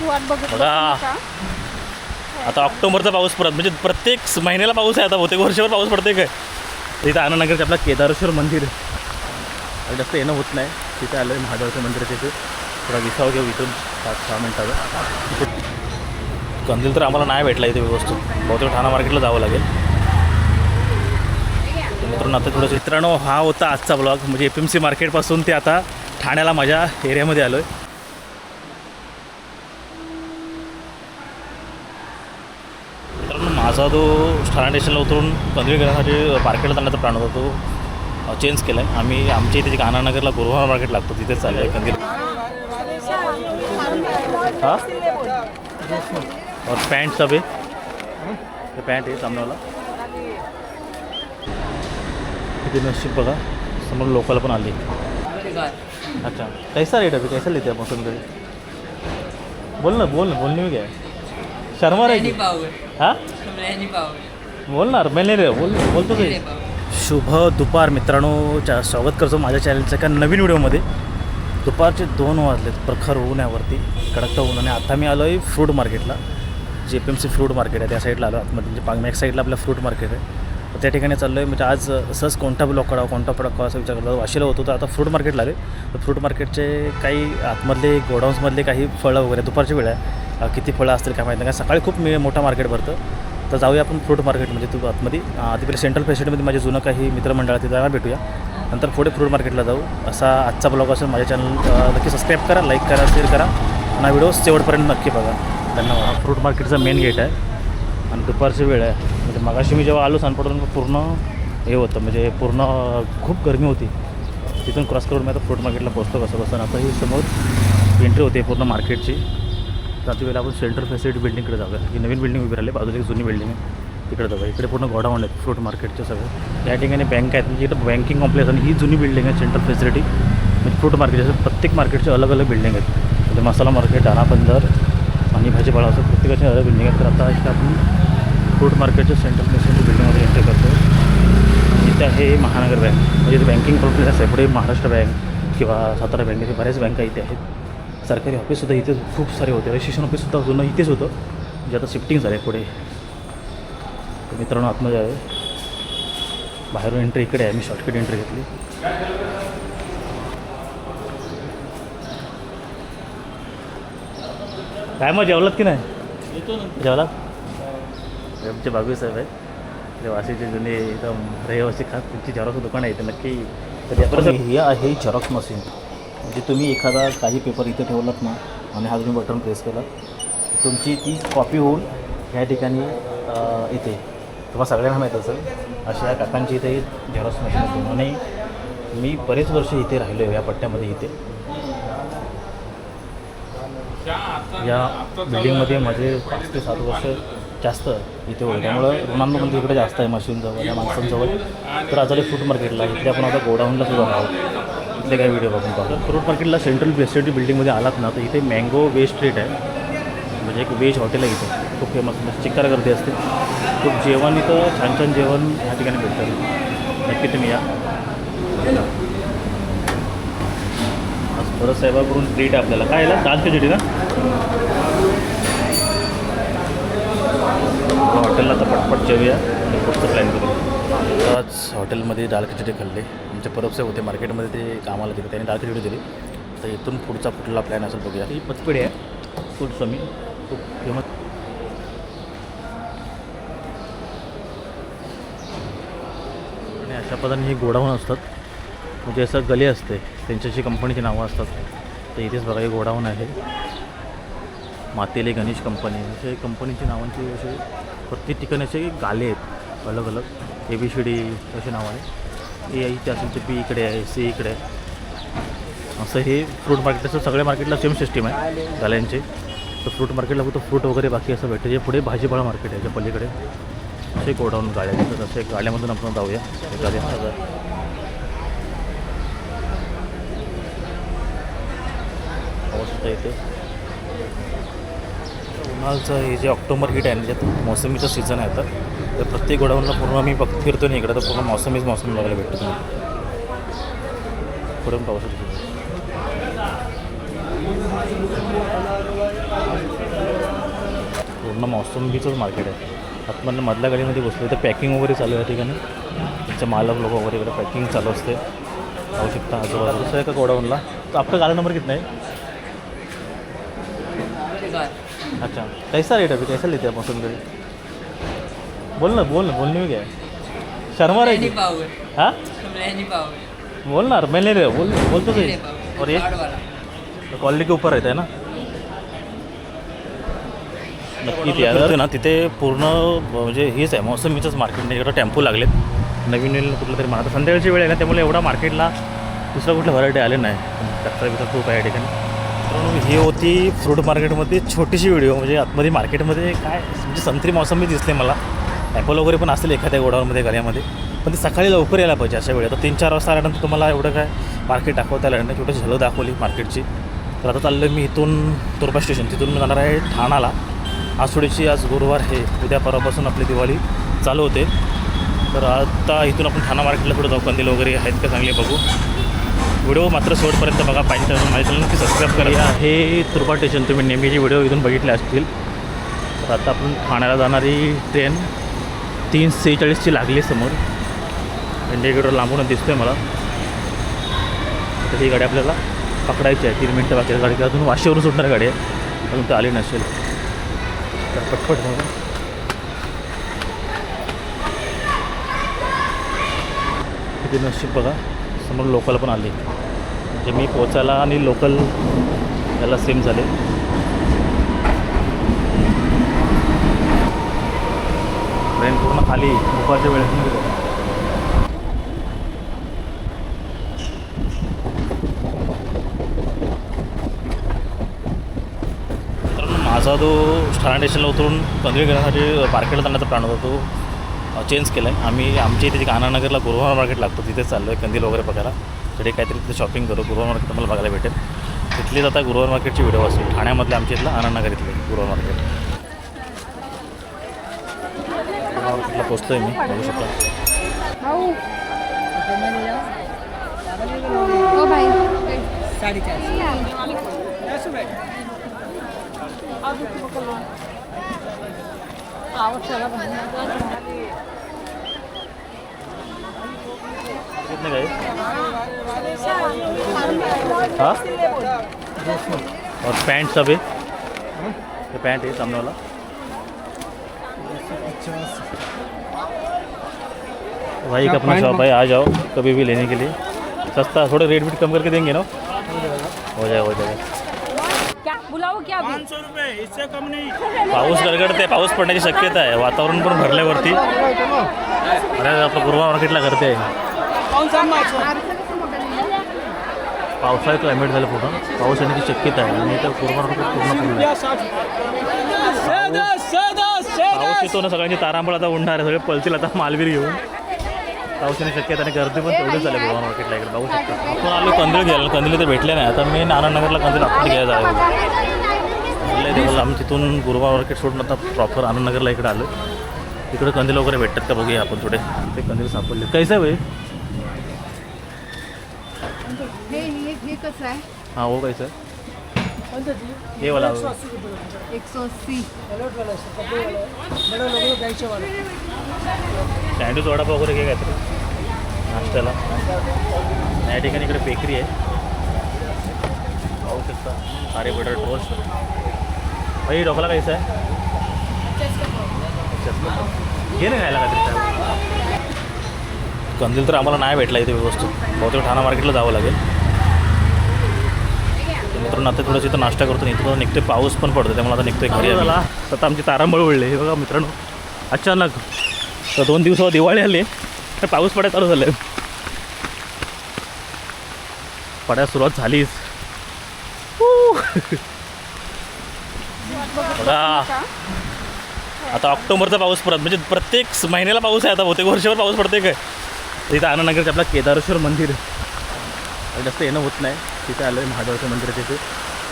पावसाची वाट बघत बघा. बसू नका. आता ऑक्टोबरचा पाऊस परत म्हणजे प्रत्येक स- महिन्याला पाऊस आहे आता बहुतेक वर्षभर पाऊस पडते काय? इथं आनंदनगरचं आपलं केदारेश्वर मंदिर. आहे. जास्त येणं होत नाही. तिथे आलं आहे महादेवाचं मंदिर आहे तिथे. थोडा विसाव घेऊ इथून. पाच सहा मिनटाचा. कंदील तर आम्हाला नाही भेटला इथे व्यवस्थित. बहुतेक ठाणा मार्केटला जावं लागेल. तर मित्रांनो आता थोडंसं मित्रांनो हा होता आजचा ब्लॉग म्हणजे एफ एम सी मार्केटपासून ते आता ठाण्याला माझ्या एरियामध्ये आलो आहे मित्रांनो तो ठाणा स्टेशनला उतरून कंदील ग्रहासाठी मार्केटला जाण्याचा प्लॅन होता तो चेंज केला आहे आम्ही आमच्या इथे जे कानानगरला गुरुवार मार्केट लागतो तिथेच चाललं आहे कंदील हां? और पॅन्ट सब आहे हे पॅन्ट आहे सामनावाला किती नशीब बघा समोर लोकल पण आली अच्छा कैसा रेट आहे कैसा लेते आपण मौसम बोल ना बोल ना बोलणे मी काय शर्मा पाओगे। हाँ? बोलणार मैं नाही रे बोल बोलतो शुभ दुपार मित्रांनो चा स्वागत करतो माझ्या चॅनलच्या एका नवीन व्हिडिओमध्ये. दुपारचे दोन वाजलेत प्रखर ऊन आहे वरती कडकता ऊन. आणि आता मी आलो आहे फ्रूट मार्केटला जे F M C fruit market आहे त्या साईडला आलो आतमध्ये म्हणजे पांगमॅक साईडला आपलं फ्रूट मार्केट आहे. तर त्या ठिकाणी चाललो आहे म्हणजे आज सहज कोणता ब्लॉक काढावा कोणता प्रोडक्ट काढावा असं विचार करतो वाशीला होतो तर आता फ्रूट मार्केटला आले तर फ्रूट मार्केटचे काही आतमधले गोडाऊन्समधले काही फळं वगैरे दुपारची वेळ आहे. किती फळं असतील काय माहिती नाही. कारण सकाळी खूप मी मोठा मार्केट भरतं. तर जाऊया आपण फ्रूट मार्केट म्हणजे तू आतमध्ये. तिकडे आधी पहिले सेंट्रल फेसिलिटीमध्ये माझे जुनं काही मित्रमंडळ आहे, भेटूया. नंतर पुढे फ्रूट मार्केटला जाऊ. असा आजचा ब्लॉग असेल माझ्या चॅनल नक्की सबस्क्राईब करा लाईक करा शेअर करा. आणि हा व्हिडिओ शेवटपर्यंत नक्की बघा. धन्यवाद. फ्रूट मार्केटचा मेन गेट आहे. आणि दुपारची वेळ आहे. म्हणजे मगाशी मी जेव्हा आलो सानपाडून पूर्ण हे होतं. म्हणजे पूर्ण खूप गर्मी होती. तिथून क्रॉस करून मी आता फ्रूट मार्केटला पोहोचतो कसं कसं आता ही समोर एंट्री होते पूर्ण मार्केटची त्याच वेळेला आपण सेंट्रल फॅसिलिटी बिल्डिंगकडे जाऊया. ही नवीन बिल्डिंग उभी राहिली बाजूला एक जुनी बिल्डिंग आहे तिकडे जाऊया. इकडे पूर्ण गोडाऊन आहेत फ्रूट मार्केटचे सगळं. या ठिकाणी बँक आहेत म्हणजे इकडे बँकिंग कॉम्प्लेक्स आणि ही जुनी बिल्डिंग आहे सेंट्रल फॅसिलिटी. म्हणजे फ्रूट मार्केट जसं प्रत्येक मार्केटचे अलग अलग बिल्डिंग आहेत. म्हणजे मसाला मार्केट दाणा बंदर आणि भाजीपाला असं प्रत्येकाचे अलग बिल्डिंग आहेत. तर आता इथे आपण फ्रूट मार्केटच्या सेंट्रल फॅसिलिटी बिल्डिंगमध्ये एंटर करतो इथे आहे महानगर बँक म्हणजे बँकिंग कॉम्प्लेक्स आहे पुढे महाराष्ट्र बँक किंवा सातारा बँक बऱ्याच बँका इथे आहेत. सरकारी ऑफिससुद्धा इथे खूप सारे होते. रजिस्ट्रेशन ऑफिससुद्धा जुनं इथेच होतं. जे आता शिफ्टिंग झालं आहे पुढे. तर मित्रांनो आतमध्ये आहे. बाहेरून एंट्री इकडे आहे. मी शॉर्टकट एंट्री घेतली. काय मग जेवलात की नाही? जेवलात? आमचे बाबू साहेब आहे ते वाशीचे जुने एकदम रहिवासी खास. तुमची झेरॉक्स दुकान आहे ते नक्की. हे आहे झेरॉक्स मशीन. म्हणजे तुम्ही एखादा काही पेपर इथे ठेवलात ना आणि हा तुम्ही बटन प्रेस केला तुमची ती कॉपी होऊन ह्या ठिकाणी येते तुम्हाला सगळ्यांना माहीत असेल अशा काकांची इथे झेरॉक्स मशीन होती आणि मी बरेच वर्ष इथे राहिलो आहे या पट्ट्यामध्ये इथे. या बिल्डिंगमध्ये माझे पाच ते सात वर्ष जास्त इथे होते. त्यामुळं रुणांना पण जास्त आहे मशीनजवळ या माणसांजवळ. तर आता फूड मार्केटला इथे आपण आता गोडाऊनला सुद्धा आहोत इथले काही व्हिडिओ बघून पाहतो फ्रूट मार्केटला सेंट्रल फेसिलिटी बिल्डिंगमध्ये आलात ना तर इथे मँगो वेज स्ट्रीट आहे. म्हणजे एक वेज हॉटेल आहे इथे. खूप फेमस चिकार गर्दी असते. खूप जेवण इथं छान छान जेवण ह्या ठिकाणी भेटतं. नक्की तुम्ही या. परत साहेबाकडून ट्रीट आहे आपल्याला. काय याला दाल खिचडी ना? हॉटेलला तर पटपट जेवूया. पुढचं प्लॅन करू. आज हॉटेलमध्ये डाळ खिचडी खाल्ली. आमचे परब साहेब होते. मार्केटमध्ये ते कामाला गेले. त्यांनी डाळ खिचडी दिली. तर इथून पुढचा कुठला प्लॅन असेल बघूया. ही पचपेढी आहे. फूड समी खूप फेमस. आणि अशा पद्धतीने ही गोडाऊन असतात. म्हणजे असं गली असते. त्यांच्याशी कंपनीची नावं असतात. तर इथेच बघा हे गोडाऊन आहे. मातेले गणेश कंपनी असे कंपनीची नावांची असे प्रत्येक ठिकाणी असे गाले आहेत. अलग अलग ए बी सी डी असे नाव आहे. ए इथे असेल ते बी इकडे आहे सी इकडे आहे. असं हे फ्रूट मार्केटचं सगळ्या मार्केटला सेम सिस्टीम आहे गाल्यांचे तर फ्रूट मार्केटला फक्त फ्रूट वगैरे बाकी असं भेटतं. जे पुढे भाजीपाला मार्केट आहे ज्या पलीकडे. असे गोडाऊन गाड्या तर असे गाड्यामधून आपण जाऊया. एखाद्या. पाऊस अवस्था इथे उन्हाळचं हे जे ऑक्टोबर हिट आहे ना ज्यात मोसमीचं सीझन आहे तर तर प्रत्येक गोडाऊनला पूर्ण मी बघ फिरतो नाही इकडे तर पूर्ण मौसमीच मौसम बघायला भेटतो तुम्ही पुढे पाहू शकतो. पूर्ण मौसमीचंच मार्केट आहे. आतमधनं मधल्या गाडीमध्ये बसलो तर पॅकिंग वगैरे चालू आहे ठिकाणी. त्यांच्या मालक लोक वगैरे इकडे पॅकिंग चालू असते. पाहू शकता आजूबाजूला. दुसरं एका गोडाऊनला. तर आपला गाडा नंबर कितना नाही अच्छा. कैसा रेट है अभी? कैसा लेते हैं आप मौसम बोल ना बोल ना बोलने में क्या है? शर्मा पाओगे हाँ? तुम ले नहीं पाओगे बोल ना मैं ले रहे बोल बोल तो ले पाओगे और ये? क्वालिटी के ऊपर रहता है ना? नक्की ते आहे ना तिथे पूर्ण म्हणजे हेच आहे मोसमीचंच मार्केट नाही इकडं टेम्पो लागलेत. नवीन नवीन कुठलं तरी म्हणा संध्याकाळची वेळ आहे ना त्यामुळे एवढा मार्केटला दुसरं कुठलं व्हरायटी आले नाही. कचरा बिचरा खूप आहे या ठिकाणी. ही होती फ्रूट मार्केटमध्ये छोटीशी व्हिडिओ म्हणजे आतमध्ये मार्केटमध्ये काय म्हणजे संत्री मोसंबी दिसले मला. ॲपल वगैरे पण असेल एखाद्या गोडाऊनमध्ये गळ्यामध्ये पण ते सकाळी लवकर यायला पाहिजे अशा वेळी आता तीन चार वाजता आल्यानंतर तुम्हाला एवढं काय मार्केट दाखवता आलं नाही. छोटी झलं दाखवली मार्केटची तर आता चाललं मी इथून तुरपा स्टेशन तिथून मी जाणार आहे ठाणाला आज थोडीशी आज गुरुवार हे उद्या परवापासून आपली दिवाळी चालू होते. तर आता इथून आपण ठाणा मार्केटला थोडं जाऊ? कंदील वगैरे आहेत का? चांगले बघू. व्हिडिओ मात्र शेवटपर्यंत बघा पाहिजे माझ्या चॅनल नक्की सबस्क्राईब करा. हे तुरपा स्टेशन तुम्ही नेहमीचे व्हिडिओ इथून बघितले असतील. तर आता आपण ठाण्याला जाणारी ट्रेन तीन सेहेचाळीसची लागली समोर. इंडिकेटर लांबून दिसतोय मला. तर ही गाडी आपल्याला पकडायची आहे. तीन मिनटं बाकी गाडी अजून वाशीवरून सुटणार गाडी आहे. अजून तर आली नसेल. तर पटपट बघा. किती नशीब बघा. समोर लोकल पण आली. म्हणजे मी पोचायला आणि लोकल याला सेम झाले. ट्रेन पूर्ण खाली दुपारच्या वेळेस मित्रांनो माझा जो ठाणा स्टेशनला उतरून कंदवी घेण्यासाठी मार्केटला जाण्याचा प्लॅन होता तो चेंज केला आहे आम्ही आमच्या इथे कानानगरला गुरुवार मार्केट लागतो तिथे चाललो आहे कंदील वगैरे बघायला. तिथे काहीतरी तिथे शॉपिंग करू गुरुवार मार्केट तुम्हाला बघायला भेटेल. तिथलीच आता गुरुवार मार्केटची व्हिडिओ असेल. ठाण्यामधले आमच्या इथलं आनंदनगर इथले गुरुवार मार्केट गुरुवार मार्केटला पोचतो आहे मी बघू शकता. हो भाई साढ़े चार कितने गए हाँ? और पैंट सब है ये पैंट है, सामने वाला। भाई का अपना शॉप है, आ जाओ, कभी भी लेने के लिए। सस्ता, थोड़े रेट भी कम करके देंगे ना? हो जाएगा हो जाएगा। क्या बुलाओ क्या अभी? पाऊस गडगडते पाऊस पडण्याची शक्यता आहे. वातावरण पण भरल्यावरती. अरे आपलं गुरुवार मार्केटला करते? पावसाळी क्लायमेट झालं पूर्ण पाऊस येण्याची शक्यता आहे. आणि तर गुरुवार मार्केट पूर्ण पूर्ण पाऊस येतो ना सगळ्यांची तारांबळ आता उडणार आहे. सगळे पळतील आता मालवीर घेऊन. पाऊस येण्याची शक्यता आणि गर्दी पण तेवढीच झाली गुरुवार मार्केटला इकडे. बघू शकता आपण आलो कंदील घ्यायला. कंदील तर भेटले नाही. आता मी आनंदनगरला कंदील आपण घ्यायला जावं म्हणलं ते बोललं आम्ही तिथून गुरुवार मार्केट सोडून आता प्रॉपर आनंदनगरला इकडे आलो इकडे कंदील वगैरे भेटतात का बघूया आपण थोडे. ते कंदील सापडले. कैसे आहे भाई? हे हे हे कसं हाँ वाला. सँडविच वडापाव वगैरे घे काहीतरी. नाश्त्याला. या ठिकाणी इकडे बेकरी आहे. पाहू शकता. सारे बटर टोस्ट भाई ढोकला कैसा आहे घे ना खायला काहीतरी कंदील तर आम्हाला नाही भेटला इथे व्यवस्थित. बहुतेक ठाणा मार्केटला जावं लागेल. तर मित्रांनो आता थोडंसं इथं नाश्ता करतो इथं थोडं निघतोय. पाऊस पण पडतो त्यामुळे आता निघतोय घरी झाला. आता आमची तारांबळ उडले. हे बघा मित्रांनो अचानक. तर दोन दिवसावर दिवाळी आली. तर पाऊस पडायला चालू झालं पडायला सुरुवात झालीच. बघा. आता ऑक्टोबरचा पाऊस परत म्हणजे प्रत्येक महिन्याला पाऊस आहे आता बहुतेक वर्षभर पाऊस पडते काय? तिथं आनंदनगरचे आपलं केदारेश्वर मंदिर. आणि जास्त येणं होत नाही. तिथे आलं आहे महादेवाचं मंदिर आहे तिथे.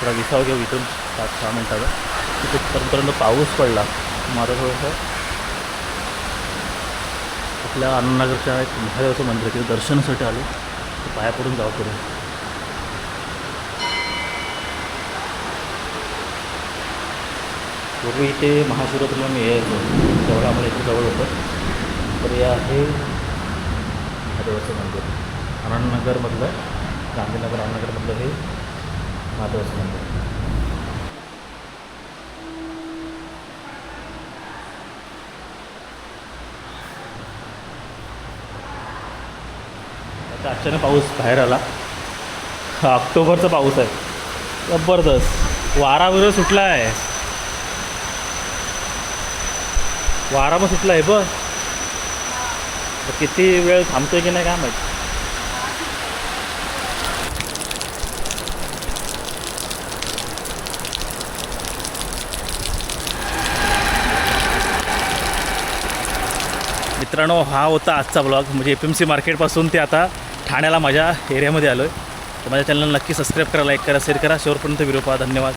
थोडा विसाव घेऊ इथून सात सहा मिनटाचा. तिथे परंतु पाऊस पडला. मग थोडंसं आपल्या आनंदनगरच्या एक महादेवाचं मंदिर तिथे दर्शनासाठी आलो पाया पडून जाऊ करून पूर्वी इथे महाशिवरात्रीला मी यायचो जवळ आम्हाला इथे जवळ होतं. तर हे आहे महादेवाचं मंदिर. आनंदनगरमधलं गांधीनगर आनंदनगरमधलं हे महादेवाचं मंदिर. आता अचानक पाऊस बाहेर आला. ऑक्टोबरचा पाऊस आहे. जबरदस्त. वारा वगैरे सुटला आहे वारा सुटला आहे बघ. किती वेळ थांबतोय की नाही काय माहिती. मित्रांनो हा होता आजचा ब्लॉग म्हणजे एफ एम सी मार्केटपासून ते आता ठाण्याला माझ्या एरियामध्ये आलो आहे तर माझ्या चॅनलला नक्की सबस्क्राईब करा लाईक करा शेअर करा. शेवटपर्यंत व्हिडिओ पहा. धन्यवाद.